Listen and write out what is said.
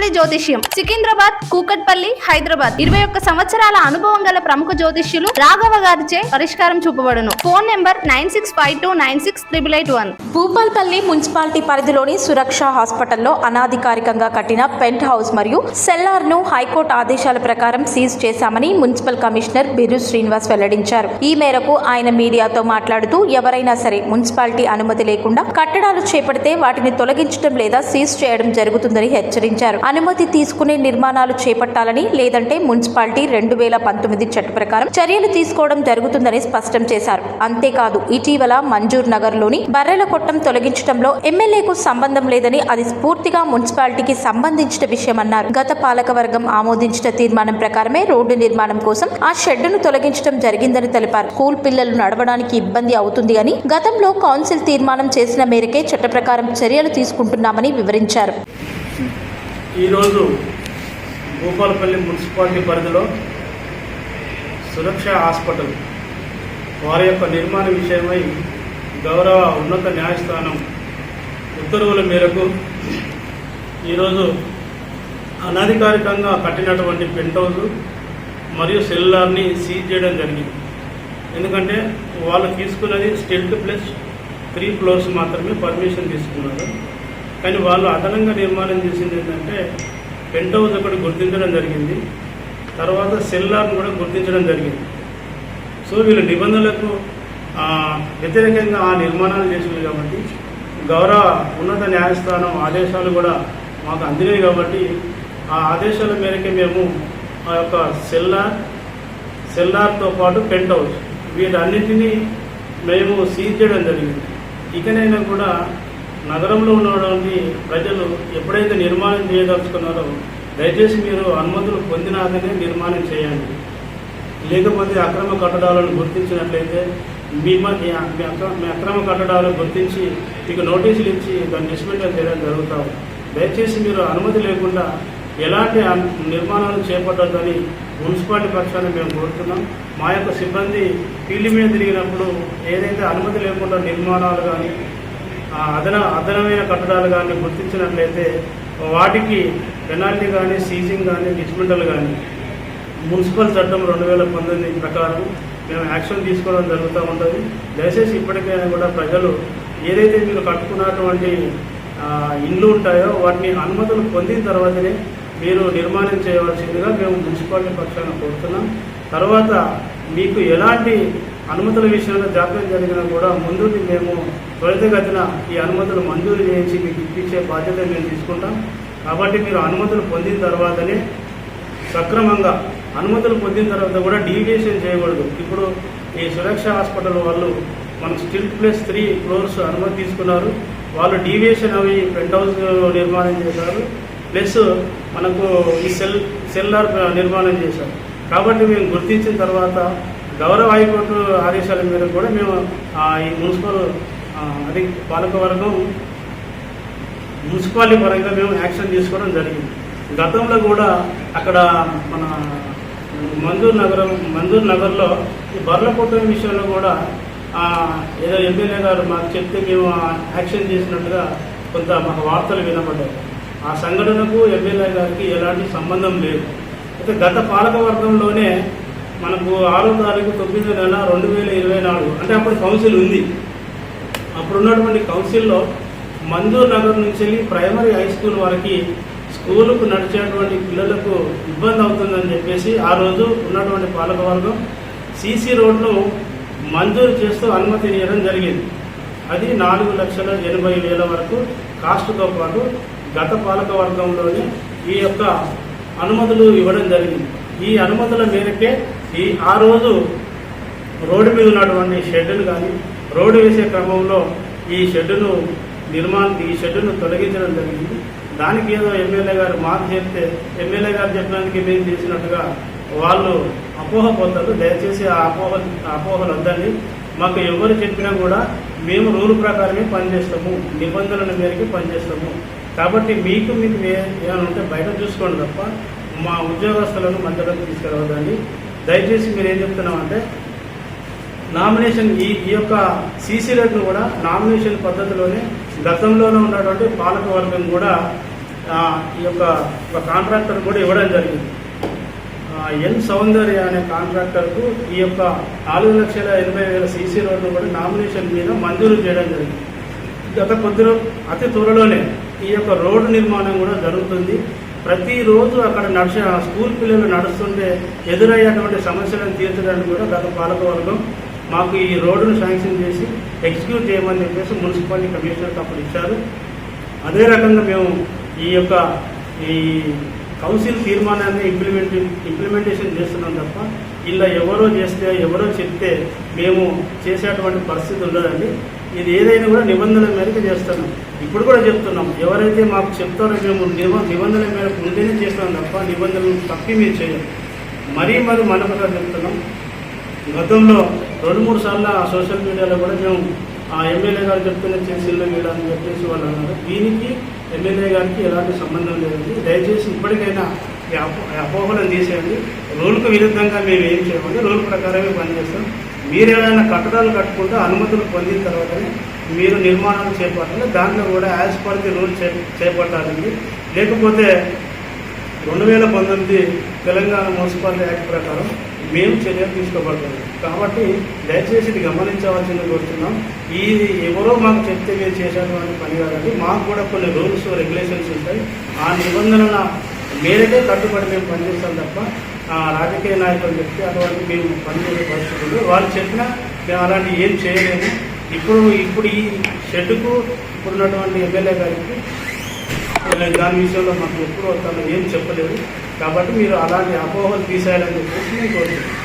శక్తిశాలి జ్యోతిష్యం. సికింద్రాబాద్ కూకట్పల్లి హైదరాబాద్. ఇరవై ఒక్క సంవత్సరాల అనుభవం గల ప్రముఖ జ్యోతిష్యులు రాఘవ గారిచే పరిష్కారం చూపబడును. Phone number nine six five two nine six triple eight one. Bhupalpally municipality పరిధిలోని సురక్ష హాస్పిటల్లో అనాధికారికంగా కట్టిన పెంట్ హౌస్ మరియు సెల్లార్ను హైకోర్టు ఆదేశాల ప్రకారం సీజ్ చేశామని మున్సిపల్ కమిషనర్ బిరు శ్రీనివాస్ వెల్లడించారు. ఈ మేరకు ఆయన మీడియాతో మాట్లాడుతూ ఎవరైనా సరే మున్సిపాలిటీ అనుమతి లేకుండా కట్టడాలు చేపడితే వాటిని తొలగించడం లేదా సీజ్ చేయడం జరుగుతుందని హెచ్చరించారు. అనుమతి తీసుకునే నిర్మాణాలు చేపట్టాలని లేదంటే మున్సిపాలిటీ రెండు వేల పంతొమ్మిది చట్ట ప్రకారం చర్యలు తీసుకోవడం జరుగుతుందని స్పష్టం చేశారు. అంతేకాదు ఇటీవల మంజూర్ నగర్లోని బర్రెల కొట్టం తొలగించడంలో ఎమ్మెల్యేకు సంబంధం లేదని అది పూర్తిగా మున్సిపాలిటీకి సంబంధించిన విషయమన్నారు. గత పాలకవర్గం ఆమోదించిన తీర్మానం ప్రకారమే రోడ్డు నిర్మాణం కోసం ఆ షెడ్డును తొలగించడం జరిగిందని తెలిపారు. స్కూల్ పిల్లలు నడవడానికి ఇబ్బంది అవుతుంది అని గతంలో కౌన్సిల్ తీర్మానం చేసిన మేరకే చట్ట ప్రకారం చర్యలు తీసుకుంటున్నామని వివరించారు. ఈరోజు భూపాలపల్లి మున్సిపాలిటీ పరిధిలో సురక్ష హాస్పిటల్ వారి యొక్క నిర్మాణ విషయమై గౌరవ ఉన్నత న్యాయస్థానం ఉత్తర్వుల మేరకు ఈరోజు అనధికారికంగా కట్టినటువంటి పెంట్ హౌస్ మరియు సెల్లార్ని సీజ్ చేయడం జరిగింది. ఎందుకంటే వాళ్ళు తీసుకున్నది స్టెల్ట్ ప్లస్ త్రీ ఫ్లోర్స్ మాత్రమే పర్మిషన్ తీసుకున్నారు. కానీ వాళ్ళు అదనంగా నిర్మాణం చేసింది ఏంటంటే పెంట్ హౌస్ ఒకటి గుర్తించడం జరిగింది. తర్వాత సెల్లార్ను కూడా గుర్తించడం జరిగింది. సో వీళ్ళ నిబంధనలకు వ్యతిరేకంగా ఆ నిర్మాణాలు చేసింది కాబట్టి గౌరవ ఉన్నత న్యాయస్థానం ఆదేశాలు కూడా మాకు అందినాయి కాబట్టి ఆ ఆదేశాల మేరకే మేము ఆ యొక్క సెల్లార్ సెల్లార్తో పాటు పెంట్ హౌస్ వీటన్నిటినీ మేము సీజ్ చేయడం జరిగింది. ఇకనైనా కూడా నగరంలో ఉన్నటువంటి ప్రజలు ఎప్పుడైతే నిర్మాణం చేయదలుచుకున్నారో దయచేసి మీరు అనుమతులు పొందినాకనే నిర్మాణం చేయండి. లేకపోతే అక్రమ కట్టడాలను గుర్తించినట్లయితే మీ మీ మీ అక్రమ కట్టడాలను గుర్తించి మీకు నోటీసులు ఇచ్చి దాన్ని డిస్మెంటల్ చేయడం జరుగుతాం దయచేసి మీరు అనుమతి లేకుండా ఎలాంటి నిర్మాణాలు చేపట్టద్దని మున్సిపాలిటీ పక్షాన్ని మేము కోరుతున్నాం. మా యొక్క సిబ్బంది ఫీల్డ్ మీద తిరిగినప్పుడు ఏదైతే అనుమతి లేకుండా నిర్మాణాలు కానీ అదన అదనమైన కట్టడాలు కానీ గుర్తించినట్లయితే వాటికి పెనాల్టీ కానీ సీజింగ్ కానీ డిస్మెంటల్ కానీ మున్సిపల్ చట్టం రెండు వేల పంతొమ్మిది ప్రకారం మేము యాక్షన్ తీసుకోవడం జరుగుతూ ఉంటుంది. దయచేసి ఇప్పటికైనా కూడా ప్రజలు ఏదైతే మీరు కట్టుకున్నటువంటి ఇండ్లు ఉంటాయో వాటిని అనుమతులు పొందిన తర్వాతనే మీరు నిర్మాణం చేయవలసిందిగా మేము మున్సిపాలిటీ పక్షాన కోరుతున్నాం. తర్వాత మీకు ఎలాంటి అనుమతుల విషయంలో జాప్యం జరిగినా కూడా ముందుండి మేము త్వరితగతిన ఈ అనుమతులు మంజూరు చేయించి మీకు ఇప్పించే బాధ్యత మేము తీసుకుంటాం. కాబట్టి మీరు అనుమతులు పొందిన తర్వాతనే సక్రమంగా అనుమతులు పొందిన తర్వాత కూడా డీవియేషన్ చేయకూడదు. ఇప్పుడు ఈ సురక్ష హాస్పిటల్ వాళ్ళు మన స్టిల్ ప్లస్ త్రీ ఫ్లోర్స్ అనుమతి తీసుకున్నారు. వాళ్ళు డీవియేషన్ అవి పెంట్ హౌస్ నిర్మాణం చేశారు. ప్లస్ మనకు ఈ సెల్ సెల్లార్ నిర్మాణం చేశారు. కాబట్టి మేము గుర్తించిన తర్వాత గౌరవ హైకోర్టు ఆదేశాల మేరకు కూడా మేము ఈ మున్సిపల్ అది పాలకవర్గం మున్సిపాలిటీ పరంగా మేము యాక్షన్ తీసుకోవడం జరిగింది. గతంలో కూడా అక్కడ మన మంజూర్ నగరం మంజూర్ నగర్లో ఈ బర్ల కొట్టిన విషయంలో కూడా ఏదో ఎమ్మెల్యే గారు మాకు చెప్తే మేము ఆ యాక్షన్ చేసినట్టుగా కొంత మాకు వార్తలు వినపడ్డాయి ఆ సంఘటనకు ఎమ్మెల్యే గారికి ఎలాంటి సంబంధం లేదు. అయితే గత పాలకవర్గంలోనే మనకు ఆరో తారీఖు తొమ్మిదో నెల రెండు వేల ఇరవై నాలుగు. అంటే అప్పుడు కౌన్సిల్ ఉంది. అప్పుడు ఉన్నటువంటి కౌన్సిల్లో మంజూర్ నగర్ నుంచి వెళ్ళి ప్రైమరీ హై స్కూల్ వరకు స్కూలుకు నడిచేటువంటి పిల్లలకు ఇబ్బంది అవుతుందని చెప్పేసి ఆ రోజు ఉన్నటువంటి పాలకవర్గం సీసీ రోడ్ను మంజూరు చేస్తూ అనుమతి ఇవ్వడం జరిగింది. అది నాలుగు లక్షల ఎనభై వేల వరకు కాస్ట్తో పాటు గత పాలకవర్గంలోనే ఈ యొక్క అనుమతులు ఇవ్వడం జరిగింది. ఈ అనుమతుల మేరకే ఈ ఆ రోజు రోడ్డు మీద ఉన్నటువంటి షెడ్డును కానీ రోడ్డు వేసే క్రమంలో ఈ షెడ్డును నిర్మాణం ఈ షెడ్డును తొలగించడం జరిగింది. దానికి ఏదో ఎమ్మెల్యే గారు మాకు చెప్తే ఎమ్మెల్యే గారు చెప్పడానికి మేము చేసినట్టుగా వాళ్ళు అపోహ అపోహపోతారు దయచేసి ఆ అపోహ అపోహలు వద్దని మాకు ఎవరు చెప్పినా కూడా మేము రూల్ ప్రకారమే పనిచేస్తాము. నిబంధనల మేరకు పనిచేస్తాము. కాబట్టి మీకు మీకు ఏమైనా ఉంటే బయట చూసుకోండి తప్ప మా ఉద్యోగస్తులను మధ్యలోకి తీసుకురావద్దని దయచేసి మీరు ఏం చెప్తున్నామంటే నామినేషన్ ఈ ఈ యొక్క సీసీ రేట్ను కూడా నామినేషన్ పద్ధతిలోనే గతంలోనే ఉన్నటువంటి పాలక వర్గం కూడా ఈ యొక్క ఒక కాంట్రాక్టర్ కూడా ఇవ్వడం జరిగింది. ఎన్ సౌందర్య అనే కాంట్రాక్టర్కు ఈ యొక్క నాలుగు లక్షల ఎనభై వేల సీసీ రోడ్ను కూడా నామినేషన్ మీద మంజూరు చేయడం జరిగింది. గత కొద్ది అతి త్వరలోనే ఈ యొక్క రోడ్డు నిర్మాణం కూడా జరుగుతుంది. ప్రతిరోజు అక్కడ నడిచ స్కూల్ పిల్లలు నడుస్తుంటే ఎదురయ్యేటువంటి సమస్యలను తీర్చడానికి కూడా గత పాలకవర్గం మాకు ఈ రోడ్డును శాంక్షన్ చేసి ఎగ్జిక్యూట్ చేయమని చెప్పేసి మున్సిపాలిటీ కమిషనర్కి అప్పుడు ఇచ్చారు. అదే రకంగా మేము ఈ యొక్క ఈ కౌన్సిల్ తీర్మానాన్ని ఇంప్లిమెంట్ ఇంప్లిమెంటేషన్ చేస్తున్నాం తప్ప ఇలా ఎవరో చేస్తే ఎవరో చెప్తే మేము చేసేటువంటి పరిస్థితి ఉండదండి. ఇది ఏదైనా కూడా నిబంధనల మేరకు చేస్తున్నాం ఇప్పుడు కూడా చెప్తున్నాం ఎవరైతే మాకు చెప్తారో మేము నిబ- నిబంధనల మేరకు ఉంటేనే చేస్తాం తప్ప నిబంధనలు తప్పి మీరు చేయం మరీ మరి మరొకగా చెప్తున్నాం. గతంలో రెండు మూడు సార్లు ఆ సోషల్ మీడియాలో కూడా మేము ఆ ఎమ్మెల్యే గారు చెప్తున్న చేసిల్లో వీళ్ళని చెప్పేసి వాళ్ళు అన్నారు. దీనికి ఎమ్మెల్యే గారికి ఎలాంటి సంబంధం లేదండి. దయచేసి ఇప్పటికైనా అపోహలను తీసేయండి. రూల్కు విరుద్ధంగా మేము ఏం చేయమండి. రూల్ ప్రకారమే పనిచేస్తాం. మీరు ఏదైనా కట్టడాలు కట్టుకుంటే అనుమతులు పొందిన తర్వాతనే మీరు నిర్మాణాలు చేపట్టాలి. దాంట్లో కూడా యాజ్ పర్ ది రూల్ చే చేపట్టాలండి. లేకపోతే రెండు వేల పంతొమ్మిది తెలంగాణ మున్సిపాలిటీ యాక్ట్ ప్రకారం మేము చర్యలు తీసుకోబడుతుంది కాబట్టి దయచేసి ఇది గమనించవలసింది కోరుతున్నాం ఈ ఎవరో మాకు చెప్తే మేము చేసేటువంటి పని కాదండి. మాకు కూడా కొన్ని రూల్స్ రెగ్యులేషన్స్ ఉంటాయి. ఆ నిబంధనల మీరైతే కట్టుబడి మేము పనిచేస్తాం తప్ప ఆ రాజకీయ నాయకులు చెప్తే అటువంటి మేము పనిచేసే పరిస్థితి ఉంది. వాళ్ళు చెప్పినా మేము అలాంటి ఏం చేయలేము. ఇప్పుడు ఇప్పుడు ఈ షెడ్కు ఇప్పుడున్నటువంటి ఎమ్మెల్యే గారికి దాని విషయంలో మాకు ఎప్పుడు తను ఏం చెప్పలేదు. కాబట్టి మీరు అలాంటి అపోహలు తీసేయాలని చెప్పేసి నేను కోరుతున్నాను.